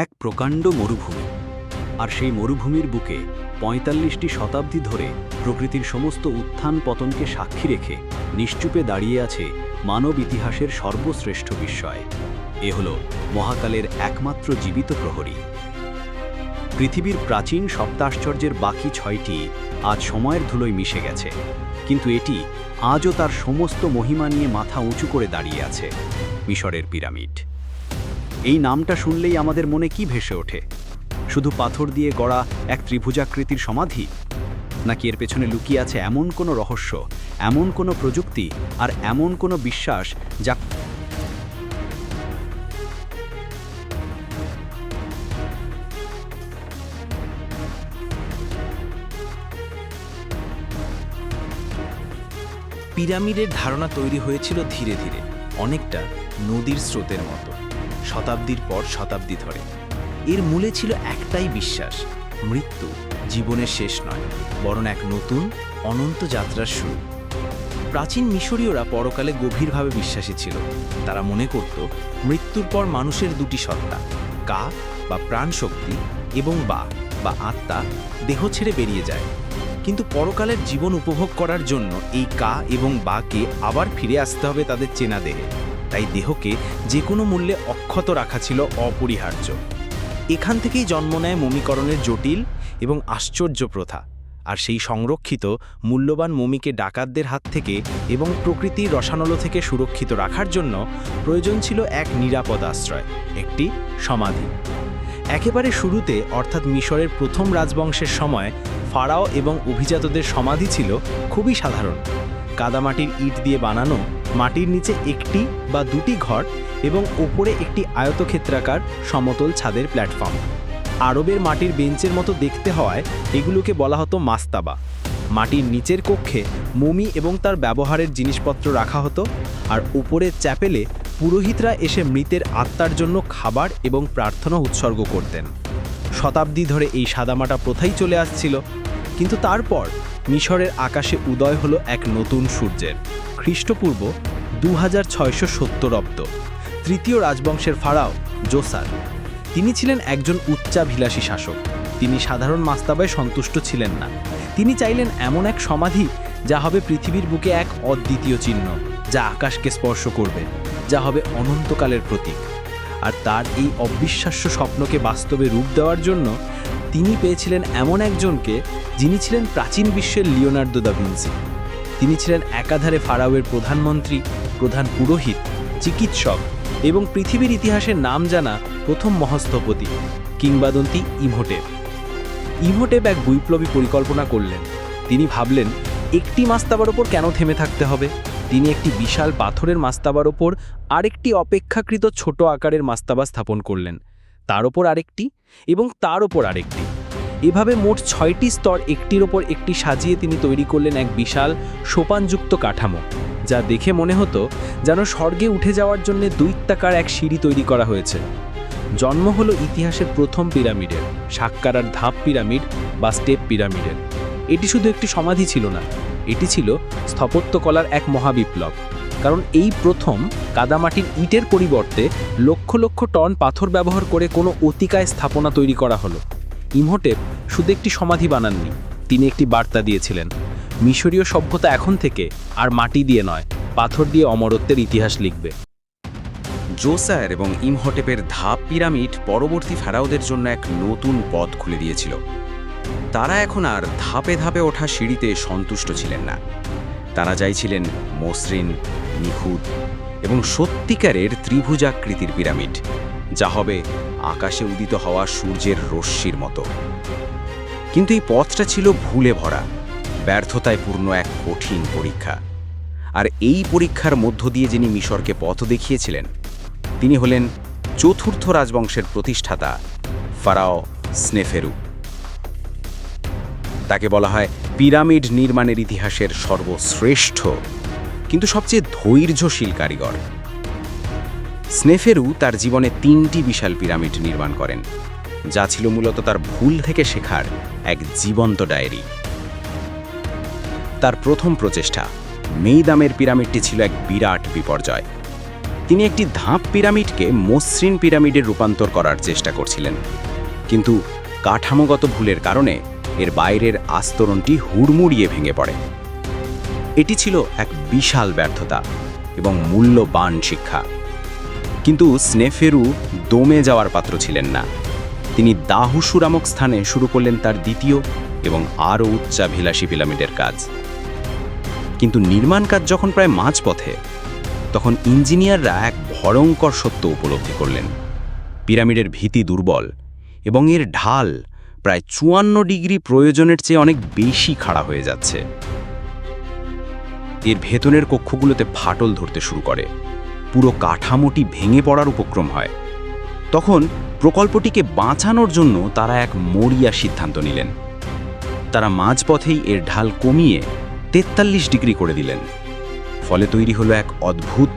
এক প্রকাণ্ড মরুভূমি। আর সেই মরুভূমির বুকে পঁয়তাল্লিশটি শতাব্দী ধরে প্রকৃতির সমস্ত উত্থান পতনকে সাক্ষী রেখে নিশ্চুপে দাঁড়িয়ে আছে মানব ইতিহাসের সর্বশ্রেষ্ঠ বিস্ময়। এ হল মহাকালের একমাত্র জীবিত প্রহরী। পৃথিবীর প্রাচীন সপ্তাশ্চর্যের বাকি ছয়টি আজ সময়ের ধুলোয় মিশে গেছে। কিন্তু এটি আজও তার সমস্ত মহিমা নিয়ে মাথা উঁচু করে দাঁড়িয়ে আছে মিশরের পিরামিড। এই নামটা শুনলেই আমাদের মনে কি ভেসে ওঠে? শুধু পাথর দিয়ে গড়া এক ত্রিভুজাকৃতির সমাধি? নাকি এর পেছনে লুকিয়ে আছে এমন কোনো রহস্য, এমন কোনো প্রযুক্তি, আর এমন কোনো বিশ্বাস যা পিরামিডের ধারণা তৈরি হয়েছিল ধীরে ধীরে, অনেকটা নদীর স্রোতের মতো। শতাব্দীর পর শতাব্দী ধরে। এর মূলে ছিল একটাই বিশ্বাস, মৃত্যু জীবনের শেষ নয়, বরং এক নতুন, অনন্ত যাত্রার শুরু। প্রাচীন মিশরীয়রা পরকালে গভীরভাবে বিশ্বাসী ছিল। তারা মনে করত, মৃত্যুর পর মানুষের দুটি সত্তা, কা বা প্রাণশক্তি এবং বা বা আত্মা, দেহ ছেড়ে বেরিয়ে যায়। কিন্তু পরকালের জীবন উপভোগ করার জন্য এই কা এবং বাকে আবার ফিরে আসতে হবে তাদের চেনা দেহে। তাই দেহকে যে কোনো মূল্যে অক্ষত রাখা ছিল অপরিহার্য। এখান থেকেই জন্ম নেয় মমিকরণের জটিল এবং আশ্চর্য প্রথা, আর সেই সংরক্ষিত, মূল্যবান মমিকে ডাকাতদের হাত থেকে এবং প্রকৃতির রসানলো থেকে সুরক্ষিত রাখার জন্য প্রয়োজন ছিল এক নিরাপদ আশ্রয়, একটি সমাধি। একেবারে শুরুতে, অর্থাৎ মিশরের প্রথম রাজবংশের সময়, ফারাও এবং অভিজাতদের সমাধি ছিল খুবই সাধারণ। কাদামাটির ইট দিয়ে বানানো মাটির নিচে একটি বা দুটি ঘর এবং ওপরে একটি আয়তক্ষেত্রাকার সমতল ছাদের প্ল্যাটফর্ম। আরবের মাটির বেঞ্চের মতো দেখতে হওয়ায় এগুলোকে বলা হতো মাস্তাবা। মাটির নিচের কক্ষে মমি এবং তার ব্যবহারের জিনিসপত্র রাখা হতো আর উপরের চ্যাপেলে পুরোহিতরা এসে মৃতের আত্মার জন্য খাবার এবং প্রার্থনা উৎসর্গ করতেন। শতাব্দী ধরে এই সাদামাটা প্রথাই চলে আসছিল। কিন্তু তারপর মিশরের আকাশে উদয় হলো এক নতুন সূর্যের। খ্রিস্টপূর্ব দু হাজার ছয়শো সত্তর অব্দ তৃতীয় রাজবংশের ফারাও জোসার। তিনি ছিলেন একজন উচ্চাভিলাষী শাসক। তিনি সাধারণ মাস্তাবায় সন্তুষ্ট ছিলেন না। তিনি চাইলেন এমন এক সমাধি যা হবে পৃথিবীর বুকে এক অদ্বিতীয় চিহ্ন, যা আকাশকে স্পর্শ করবে, যা হবে অনন্তকালের প্রতীক। আর তার এই অবিশ্বাস্য স্বপ্নকে বাস্তবে রূপ দেওয়ার জন্য তিনি পেয়েছিলেন এমন একজনকে যিনি ছিলেন প্রাচীন বিশ্বের লিওনার্দো দা ভিঞ্সি তিনি ছিলেন একাধারে ফারাওয়ের প্রধানমন্ত্রী প্রধান পুরোহিত, চিকিৎসক এবং পৃথিবীর ইতিহাসের নাম জানা প্রথম মহস্থপতি, কিংবাদন্তি ইমহোটেপ ইমহোটেপ এক বৈপ্লবী পরিকল্পনা করলেন। তিনি ভাবলেন, একটি মাস্তাবার ওপর কেন থেমে থাকতে হবে? তিনি একটি বিশাল পাথরের মাস্তাবার ওপর আরেকটি অপেক্ষাকৃত ছোট আকারের মাস্তাবা স্থাপন করলেন। তার ওপর আরেকটি এবং তার ওপর আরেকটি। এভাবে মোট ছয়টি স্তর একটির ওপর একটি সাজিয়ে তিনি তৈরি করলেন এক বিশাল সোপানযুক্ত কাঠামো। যা দেখে মনে হতো যেন স্বর্গে উঠে যাওয়ার জন্য দৈত্যাকার এক সিঁড়ি তৈরি করা হয়েছে। জন্ম হলো ইতিহাসের প্রথম পিরামিডের, সাক্কারার ধাপ পিরামিড বা স্টেপ পিরামিডের। এটি শুধু একটি সমাধি ছিল না, এটি ছিল স্থাপত্যকলার এক মহাবিপ্লব। কারণ এই প্রথম কাদামাটির ইটের পরিবর্তে লক্ষ লক্ষ টন পাথর ব্যবহার করে কোনো অতিকায় স্থাপনা তৈরি করা হলো। ইমহোটেপ শুধু একটি সমাধি বানাননি, তিনি একটি বার্তা দিয়েছিলেন। মিশরীয় সভ্যতা এখন থেকে আর মাটি দিয়ে নয়, পাথর দিয়ে অমরত্বের ইতিহাস লিখবে। জোসার এবং ইমহটেপের ধাপ পিরামিড পরবর্তী ফেরাওদের জন্য এক নতুন পথ খুলে দিয়েছিল। তারা এখন আর ধাপে ধাপে ওঠা সিঁড়িতে সন্তুষ্ট ছিলেন না। তারা চাইছিলেন মসৃণ, নিখুঁত এবং সত্যিকারের ত্রিভুজাকৃতির পিরামিড, যা হবে আকাশে উদিত হওয়া সূর্যের রশ্মির মতো। কিন্তু এই পথটা ছিল ভুলে ভরা। ব্যর্থতায় পূর্ণ এক কঠিন পরীক্ষা। আর এই পরীক্ষার মধ্য দিয়ে যিনি মিশরকে পথ দেখিয়েছিলেন, তিনি হলেন চতুর্থ রাজবংশের প্রতিষ্ঠাতা ফারাও স্নেফেরু। তাকে বলা হয় পিরামিড নির্মাণের ইতিহাসের সর্বশ্রেষ্ঠ, কিন্তু সবচেয়ে ধৈর্যশীল কারিগর। স্নেফেরু তার জীবনে তিনটি বিশাল পিরামিড নির্মাণ করেন, যা ছিল মূলত তার ভুল থেকে শেখার এক জীবন্ত ডায়েরি। তার প্রথম প্রচেষ্টা। মেইদামের পিরামিডটি ছিল এক বিরাট বিপর্যয়। তিনি একটি ধাপ পিরামিডকে মসৃণ পিরামিডে রূপান্তর করার চেষ্টা করছিলেন। কিন্তু কাঠামোগত ভুলের কারণে এর বাইরের আস্তরণটি হুড়মুড়িয়ে ভেঙে পড়ে। এটি ছিল এক বিশাল ব্যর্থতা এবং মূল্যবান শিক্ষা। কিন্তু স্নেফেরু দমে যাওয়ার পাত্র ছিলেন না। তিনি দাহুসুরামক স্থানে শুরু করলেন তার দ্বিতীয় এবং আরও উচ্চাভিলাষী পিরামিডের কাজ। কিন্তু নির্মাণ কাজ যখন প্রায় মাঝপথে, তখন ইঞ্জিনিয়াররা এক ভয়ঙ্কর সত্য উপলব্ধি করলেন। পিরামিডের ভীতি দুর্বল এবং এর ঢাল প্রায় চুয়ান্ন ডিগ্রি প্রয়োজনের চেয়ে অনেক বেশি খাড়া হয়ে যাচ্ছে। এর ভেতরের কক্ষগুলোতে ফাটল ধরতে শুরু করে। পুরো কাঠামোটি ভেঙে পড়ার উপক্রম হয়। তখন প্রকল্পটিকে বাঁচানোর জন্য তারা এক মরিয়া সিদ্ধান্ত নিলেন। তারা মাঝপথেই এর ঢাল কমিয়ে তেতাল্লিশ ডিগ্রি করে দিলেন। ফলে তৈরি হলো এক অদ্ভুত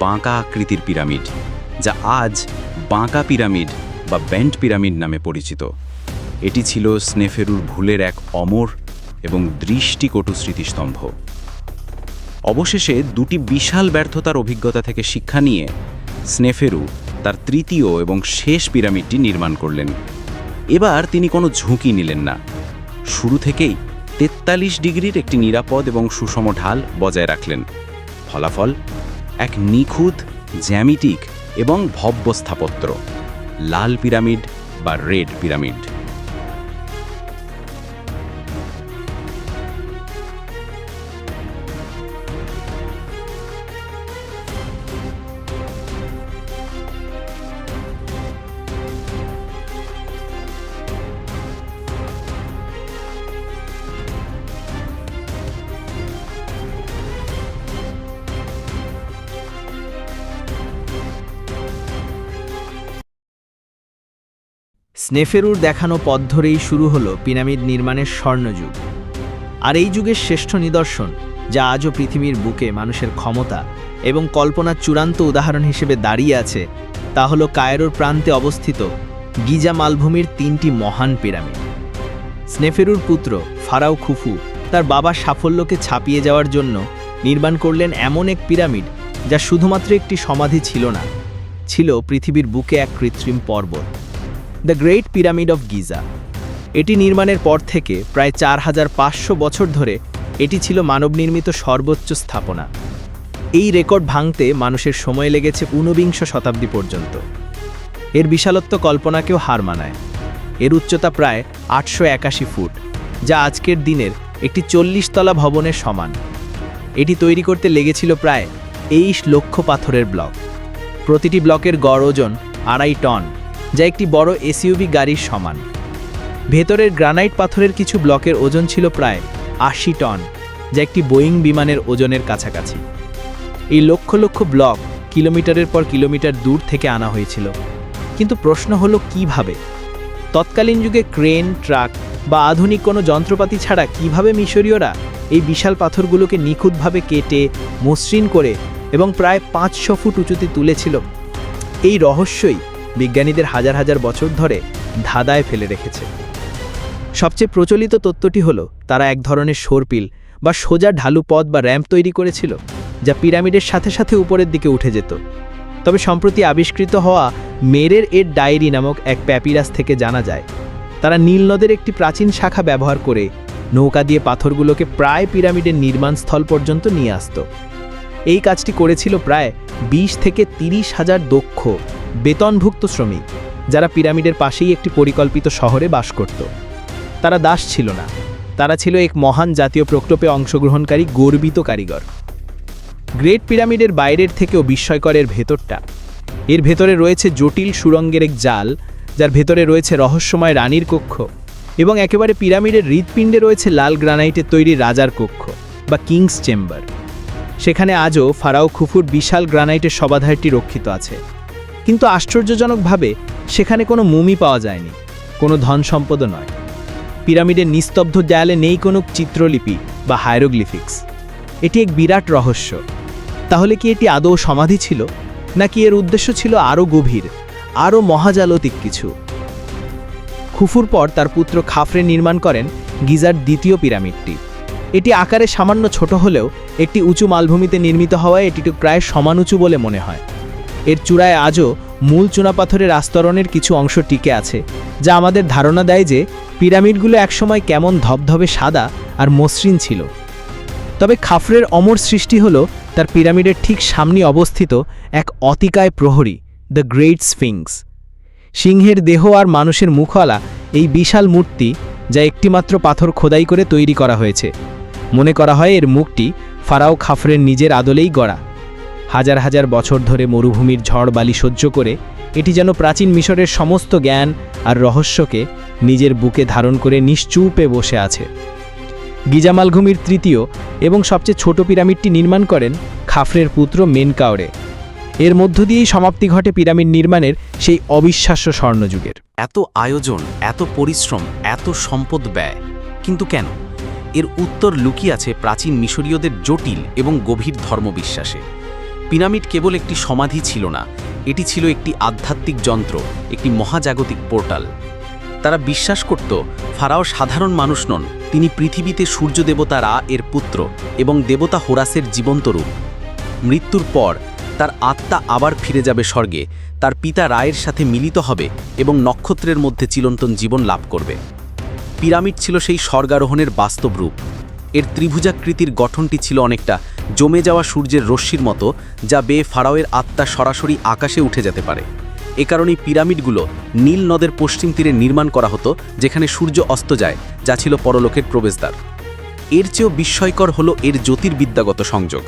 বাঁকা আকৃতির পিরামিড, যা আজ বাঁকা পিরামিড বা ব্যান্ড পিরামিড নামে পরিচিত। এটি ছিল স্নেফেরুর ভুলের এক অমর এবং দৃষ্টিকটু স্মৃতিস্তম্ভ। অবশেষে দুটি বিশাল ব্যর্থতার অভিজ্ঞতা থেকে শিক্ষা নিয়ে স্নেফেরু তার তৃতীয় এবং শেষ পিরামিডটি নির্মাণ করলেন। এবার তিনি কোনো ঝুঁকি নিলেন না। শুরু থেকেই তেতাল্লিশ ডিগ্রির একটি নিরাপদ এবং সুষম ঢাল বজায় রাখলেন। ফলাফল, এক নিখুঁত জ্যামিটিক এবং ভব্য স্থাপত্য লাল পিরামিড বা রেড পিরামিড। স্নেফেরুর দেখানো পথ ধরেই শুরু হলো পিরামিড নির্মাণের স্বর্ণযুগ। আর এই যুগের শ্রেষ্ঠ নিদর্শন, যা আজও পৃথিবীর বুকে মানুষের ক্ষমতা এবং কল্পনার চূড়ান্ত উদাহরণ হিসেবে দাঁড়িয়ে আছে, তা হলো কায়রোর প্রান্তে অবস্থিত গিজা মালভূমির তিনটি মহান পিরামিড। স্নেফেরুর পুত্র ফারাও খুফু তার বাবার সাফল্যকে ছাপিয়ে যাওয়ার জন্য নির্মাণ করলেন এমন এক পিরামিড, যা শুধুমাত্র একটি সমাধি ছিল না, ছিল পৃথিবীর বুকে এক কৃত্রিম পর্বত। The great pyramid of Giza. এটি নির্মাণের পর থেকে প্রায় চার হাজার পাঁচশো বছর ধরে এটি ছিল মানবনির্মিত সর্বোচ্চ স্থাপনা। এই রেকর্ড ভাঙতে মানুষের সময় লেগেছে ঊনবিংশ শতাব্দী পর্যন্ত। এর বিশালত্ব কল্পনাকেও হার মানায়। এর উচ্চতা প্রায় আটশো একাশি ফুট, যা আজকের দিনের একটি চল্লিশ তলা ভবনের সমান। এটি তৈরি করতে লেগেছিল প্রায় তেইশ লক্ষ পাথরের ব্লক। প্রতিটি ব্লকের গড় ওজন আড়াই টন। যা একটি বড় এসইউভি গাড়ির সমান। ভেতরের গ্রানাইট পাথরের কিছু ব্লকের ওজন ছিল প্রায় আশি টন, যা একটি বোয়িং বিমানের ওজনের কাছাকাছি। এই লক্ষ লক্ষ ব্লক কিলোমিটারের পর কিলোমিটার দূর থেকে আনা হয়েছিল। কিন্তু প্রশ্ন হলো, কীভাবে? তৎকালীন যুগে ক্রেন, ট্রাক বা আধুনিক কোনো যন্ত্রপাতি ছাড়া কীভাবে মিশরীয়রা এই বিশাল পাথরগুলোকে নিখুঁতভাবে কেটে, মসৃণ করে এবং প্রায় পাঁচশো ফুট উঁচুতে তুলেছিল, এই রহস্যই বিজ্ঞানীদের হাজার হাজার বছর ধরে ধাঁধায় ফেলে রেখেছে। সবচেয়ে প্রচলিত তত্ত্বটি হলো, তারা এক ধরনের সর্পিল বা সোজা ঢালু পথ বা র্যাম্প তৈরি করেছিল, যা পিরামিডের সাথে সাথে উপরের দিকে উঠে যেত। তবে সম্প্রতি আবিষ্কৃত হওয়া মেরের এর ডায়েরি নামক এক প্যাপিরাস থেকে জানা যায়, তারা নীলনদের একটি প্রাচীন শাখা ব্যবহার করে নৌকা দিয়ে পাথরগুলোকে প্রায় পিরামিডের নির্মাণ স্থল পর্যন্ত নিয়ে আসত। এই কাজটি করেছিল প্রায় ২০ থেকে তিরিশ হাজার দক্ষ বেতনভুক্ত শ্রমিক, যারা পিরামিডের পাশেই একটি পরিকল্পিত শহরে বাস করত। তারা দাস ছিল না। তারা ছিল এক মহান জাতীয় প্রকল্পে অংশগ্রহণকারী গর্বিত কারিগর। গ্রেট পিরামিডের বাইরের থেকেও বিস্ময়করের ভেতরটা। এর ভেতরে রয়েছে জটিল সুরঙ্গের এক জাল, যার ভেতরে রয়েছে রহস্যময় রানীর কক্ষ এবং একেবারে পিরামিডের হৃৎপিণ্ডে রয়েছে লাল গ্রানাইটের তৈরি রাজার কক্ষ বা কিংস চেম্বার। সেখানে আজও ফারাও খুফুর বিশাল গ্রানাইটের সমাধারটি রক্ষিত আছে। কিন্তু আশ্চর্যজনকভাবে সেখানে কোনো মুমি পাওয়া যায়নি, কোনো ধন সম্পদও নয়। পিরামিডের নিস্তব্ধ দেয়ালে নেই কোনো চিত্রলিপি বা হায়ারোগ্লিফিক্স। এটি এক বিরাট রহস্য। তাহলে কি এটি আদৌ সমাধি ছিল, নাকি এর উদ্দেশ্য ছিল আরও গভীর, আরও মহাজালতিক কিছু? খুফুর পর তার পুত্র খাফরে নির্মাণ করেন গিজার দ্বিতীয় পিরামিডটি। এটি আকারে সামান্য ছোট হলেও একটি উঁচু মালভূমিতে নির্মিত হওয়ায় এটি প্রায় সমান উঁচু বলে মনে হয়। এর চূড়ায় আজও মূল চুনাপাথরের আস্তরণের কিছু অংশ টিকে আছে, যা আমাদের ধারণা দেয় যে পিরামিডগুলো একসময় কেমন ধবধবে সাদা আর মসৃণ ছিল। তবে খাফরের অমর সৃষ্টি হল তার পিরামিডের ঠিক সামনে অবস্থিত এক অতিকায় প্রহরী, দ্য গ্রেট স্ফিংস। সিংহের দেহ আর মানুষের মুখওয়ালা এই বিশাল মূর্তি, যা একটিমাত্র পাথর খোদাই করে তৈরি করা হয়েছে। মনে করা হয় এর মুখটি ফারাও খাফরের নিজের আদলেই গড়া। হাজার হাজার বছর ধরে মরুভূমির ঝড় বালি সহ্য করে এটি যেন প্রাচীন মিশরের সমস্ত জ্ঞান আর রহস্যকে নিজের বুকে ধারণ করে নিশ্চুপে বসে আছে। গিজামালঘুমির তৃতীয় এবং সবচেয়ে ছোট পিরামিডটি নির্মাণ করেন খাফরের পুত্র মেনকাওরে। এর মধ্য দিয়েই সমাপ্তি ঘটে পিরামিড নির্মাণের সেই অবিশ্বাস্য স্বর্ণযুগের। এত আয়োজন, এত পরিশ্রম, এত সম্পদ ব্যয়, কিন্তু কেন? এর উত্তর লুকিয়ে আছে প্রাচীন মিশরীয়দের জটিল এবং গভীর ধর্মবিশ্বাসে। পিরামিড কেবল একটি সমাধি ছিল না, এটি ছিল একটি আধ্যাত্মিক যন্ত্র, একটি মহাজাগতিক পোর্টাল। তারা বিশ্বাস করত, ফারাও সাধারণ মানুষ নন, তিনি পৃথিবীতে সূর্য দেবতা রা এর পুত্র এবং দেবতা হোরাসের জীবন্ত রূপ। মৃত্যুর পর, তার আত্মা আবার ফিরে যাবে স্বর্গে, তার পিতা রায়ের সাথে মিলিত হবে এবং নক্ষত্রের মধ্যে চিরন্তন জীবন লাভ করবে। পিরামিড ছিল সেই স্বর্গারোহণের বাস্তব রূপ। এর ত্রিভুজাকৃতির গঠনটি ছিল অনেকটা, জমে যাওয়া সূর্যের রশ্মির মতো, যা বেয়ে ফারাওয়ের আত্মা সরাসরি আকাশে উঠে যেতে পারে। এ কারণেই পিরামিডগুলো নীল নদের পশ্চিম তীরে নির্মাণ করা হতো, যেখানে সূর্য অস্ত যায়, যা ছিল পরলোকের প্রবেশদ্বার। এর চেয়েও বিস্ময়কর হলো এর জ্যোতির্বিদ্যাগত সংযোগ।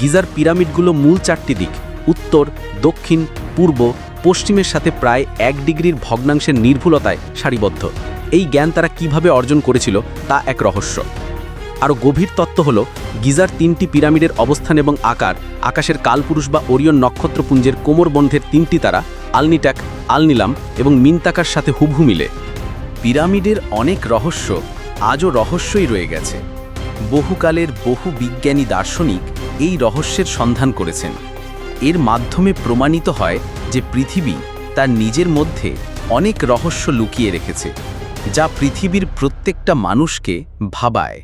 গিজার পিরামিডগুলো মূল চারটি দিক, উত্তর, দক্ষিণ, পূর্ব, পশ্চিমের সাথে প্রায় এক ডিগ্রির ভগ্নাংশের নির্ভুলতায় সারিবদ্ধ। এই জ্ঞান তারা কীভাবে অর্জন করেছিল, তা এক রহস্য। আরও গভীর তত্ত্ব হল, গিজার তিনটি পিরামিডের অবস্থান এবং আকার, আকাশের কালপুরুষ বা ওরিয়ন নক্ষত্রপুঞ্জের কোমরবন্ধের তিনটি তারা, আলনিটাক, আলনিলাম এবং মিনতাকার সাথে হুবহু মিলে। পিরামিডের অনেক রহস্য আজও রহস্যই রয়ে গেছে। বহুকালের বহু বিজ্ঞানী দার্শনিক এই রহস্যের সন্ধান করেছেন। এর মাধ্যমে প্রমাণিত হয় যে পৃথিবী তার নিজের মধ্যে অনেক রহস্য লুকিয়ে রেখেছে, যা পৃথিবীর প্রত্যেকটা মানুষকে ভাবায়।